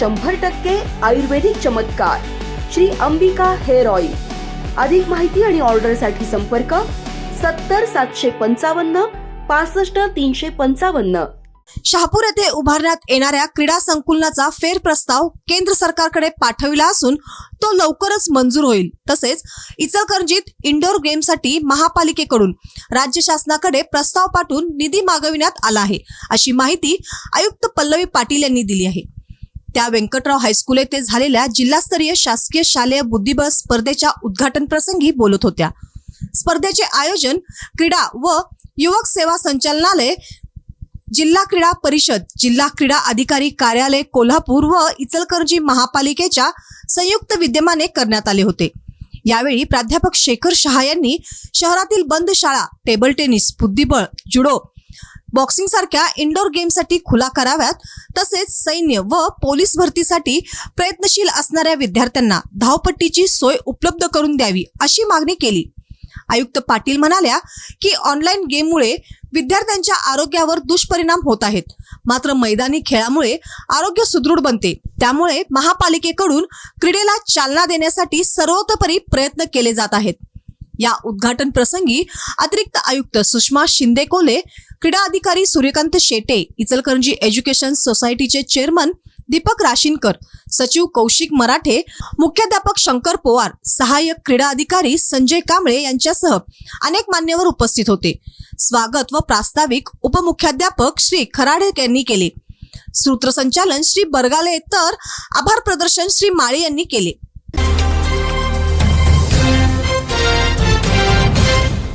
शंभर टक्के आयुर्वेदिक चमत्कार. Shri Ambika hair oil. अधिक माहिती आणि ऑर्डरसाठी संपर्क सत्तर सातशे पंचावन्न पासष्ट तीनशे पंचावन्न. शहापूर येथे उभारण्यात येणाऱ्या क्रीडा संकुलनाचा फेर प्रस्ताव केंद्र सरकारकडे पाठविला असून तो लवकरच मंजूर होईल. तसेच इचलकरंजीत इंडोर गेमसाठी महापालिकेकडून राज्य शासनाकडे प्रस्ताव पाठवून निधी मागविण्यात आला आहे. अशी माहिती आयुक्त पल्लवी पाटील यांनी दिली आहे. त्या व्यंकटराव हायस्कूल येथे झालेल्या जिल्हास्तरीय शासकीय शालेय बुद्धिबळ स्पर्धेच्या उद्घाटन प्रसंगी बोलत होत्या. स्पर्धेचे आयोजन क्रीडा व युवक सेवा संचालनालय जिल्हा क्रीडा परिषद जिल्हा क्रीडा अधिकारी कार्यालय कोल्हापूर व इचलकरंजी महापालिकेच्या संयुक्त विद्यमाने करण्यात आले होते. यावेळी प्राध्यापक शेखर शहा यांनी शहरातील बंद शाळा टेबल टेनिस बुद्धिबळ जुडो बॉक्सिंग सारख्या इंडोर गेमसाठी खुला कराव्यात. तसेच सैन्य व पोलीस भरतीसाठी प्रयत्नशील असणाऱ्या विद्यार्थ्यांना धावपट्टीची सोय उपलब्ध करून द्यावी अशी मागणी केली. आयुक्त पाटील म्हणाल्या की ऑनलाईन गेममुळे विद्यार्थ्यांच्या आरोग्यावर दुष्परिणाम होत आहेत. मात्र मैदानी खेळामुळे आरोग्य सुदृढ बनते. त्यामुळे महापालिकेकडून क्रीडेला चालना देण्यासाठी सर्वतोपरी प्रयत्न केले जात आहेत. या उद्घाटन प्रसंगी अतिरिक्त आयुक्त सुषमा शिंदे कोले क्रीडा अधिकारी सूर्यकांत शेटे इचलकरंजी एज्युकेशन सोसायटीचे चेअरमन दीपक राशीनकर सचिव कौशिक मराठे मुख्याध्यापक शंकर पोवार सहाय्यक क्रीडा अधिकारी संजय कांबळे यांच्यासह अनेक मान्यवर उपस्थित होते. स्वागत व प्रास्ताविक उपमुख्याध्यापक श्री खराडे यांनी केले. सूत्रसंचालन श्री बरगाले तर आभार प्रदर्शन श्री माळे यांनी केले.